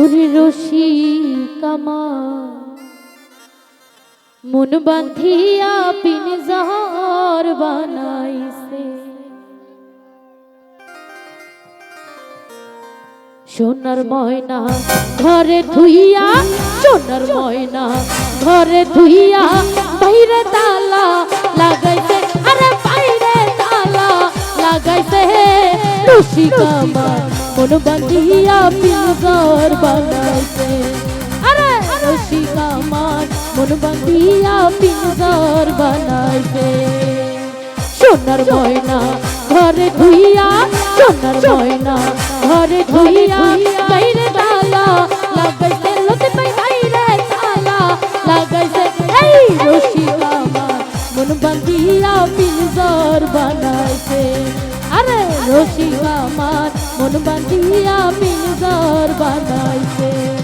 ওরে রশি কামা। মন বান্ধিয়া পিন জহর বানাইছে। সোনার ময়না ঘরে ধুইয়া, সোনার ময়না ঘরে ধুইয়া, বাইরে তালা লাগাইছে, আরে বাইরে তালা লাগাইছে রশি কামার মন বান্ধিয়া পিনগর বানাইছে। আরে রশি কামার মন বান্ধিয়া পিনগর বানাইছে। সোনার ময়না ঘরে ধুইয়া, সোনার ময়না ঘরে ধুইয়া বাইরে তালা লাগাইছে লতে পাই বাইরে তালা লাগাইছে। এই রশি কামার মন বান্ধিয়া পিনজর বানাইছে। আরে রশি কামার মন বাঁধিয়া বান্ধিয়া পিনজর বানাইছে।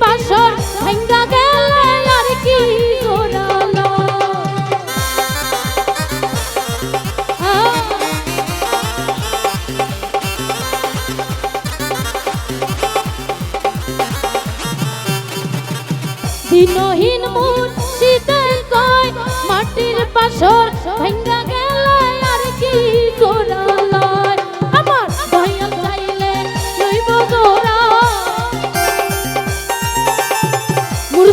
পাশর ভাঙ্গা গেলে আর কি কয় মাটির পাশর ভাঙ্গা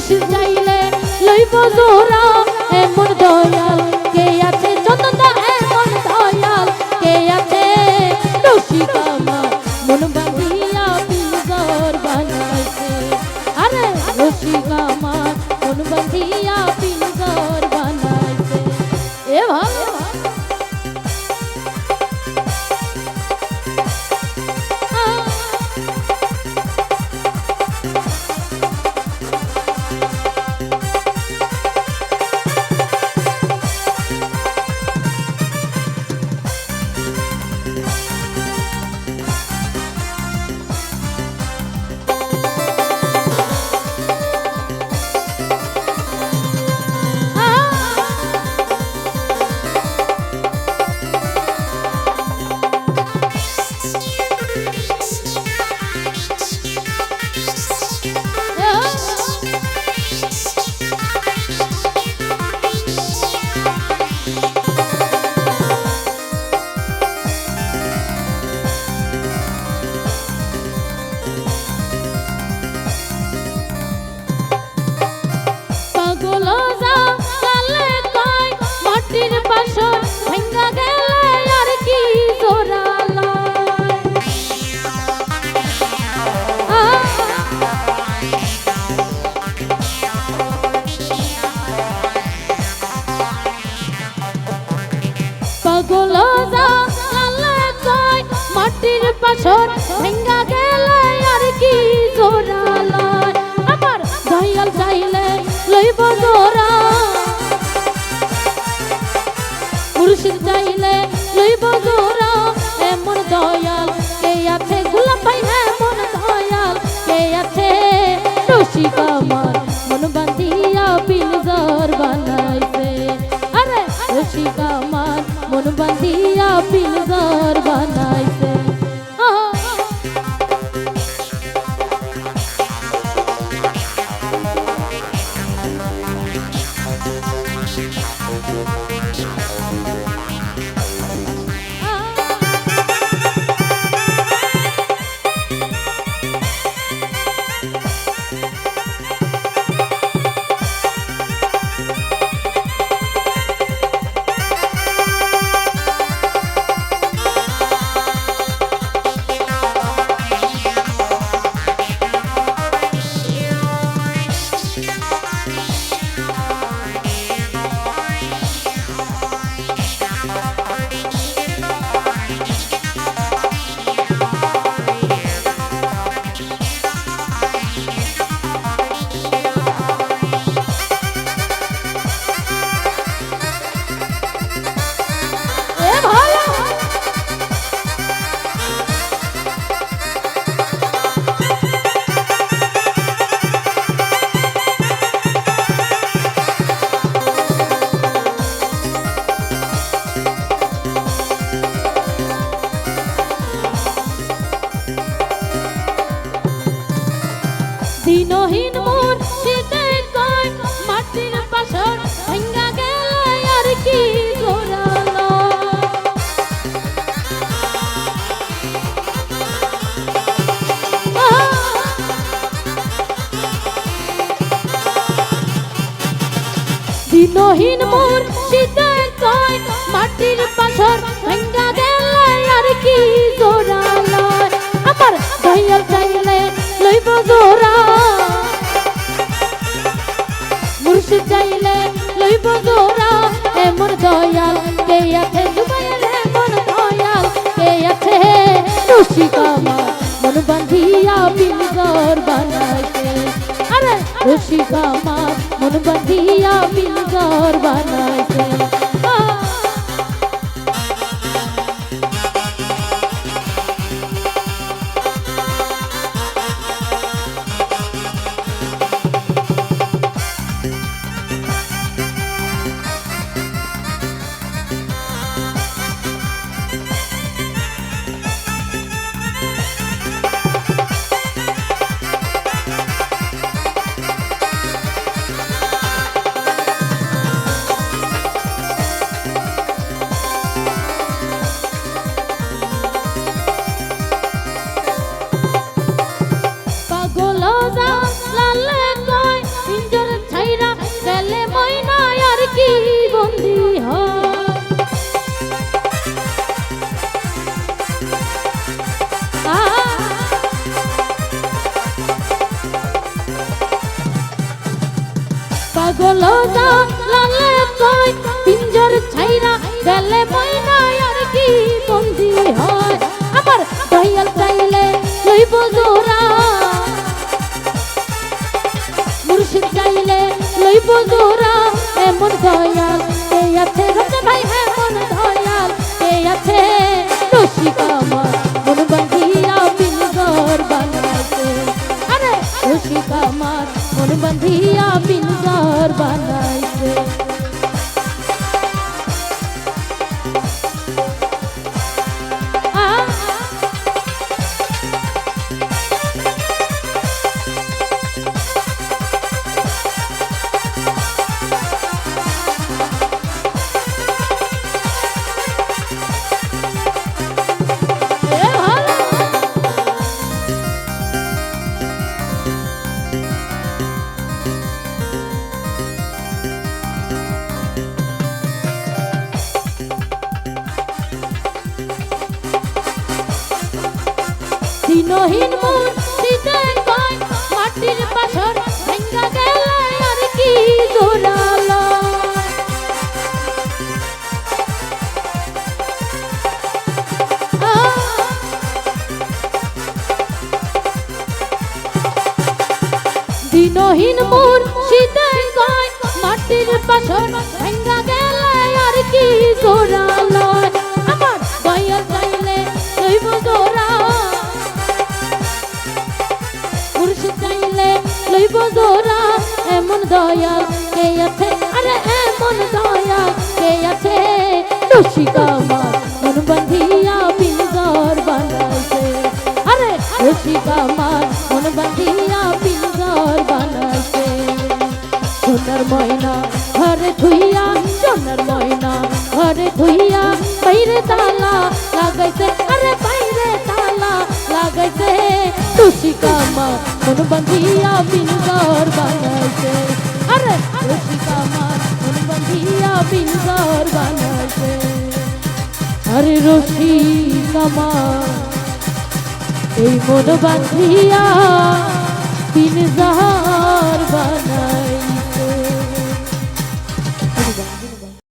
মুর্শিদ চাইলে লইব জোড়া। এমন দয়াল কে আছে? যতটা এমন দয়াল কে আছে? রসিকামা মন বাঁধিয়া পিঞ্জর বানাইছে। আরে রসিকামা মন বাঁধিয়া পাশর ভাঙ্গা গেলে আর কি জোরালো আমার দয়াল চাইলে লইব জোরা। মুর্শিদ চাইলে লইব জোরা। এমন দয়াল কে আছে? গোলাপ ভাই এমন দয়াল কে আছে? রসিক আমার মন বান্ধিয়া পিলজর বানাইছে। আরে, রসিক আমার মন বান্ধিয়া পিলজর দিনহীন মোর শীতে কয় মাটির পাশর ভাঙ্গা গেলে আর কি দিনহীন মোর শীতে কয় মাটির পাশর ভাঙ্গা গেলে আর কি জোরালো। আমার দয়াল চাইলে লইব জোরা মুর্শিদ চাইলে লইব জোরা এমন দয়াল, কে আছে জুবাইল এমন দয়াল, কে আছে রসিকামা মন বান্ধিয়া বিলগর বানাইছে। আরে রসিকামা মন বান্ধিয়া বিলগর বানাইছে। এমন দয়াল কে আছে রমজান ভাই এমন দয়াল কে আছে রসিকা আমার মন বান্ধিয়া বিনগর বানাইছে আরে রসিকা আমার মন বান্ধিয়া বিনগর বানাইছে দিনহীন মোর শীতে কয়, মাটির পাশর ভাঙ্গা গেলে আর কি জোরালো দিনহীন মোর শীতে কয়, মাটির পাশর দয়াল কে আছে? আরে এমন দয়াল কে আছে? রসিকা আমার, মন বান্ধিয়া পিনগর বানাইছে। আরে রসিকা আমার, মন বান্ধিয়া পিনগর বানাইছে। সোনার ময়না, ঘরে ধুইয়া, সোনার ময়না, ঘরে ধুইয়া বাইরে তালা লাগাইছে। আরে বাইরে তালা লাগাইছে। তুসি কামা মন বান্ধিয়া বিনগর বানাইছে। আরে রশি কামা এই মন বাঁধিয়া তিন জাহার বানা।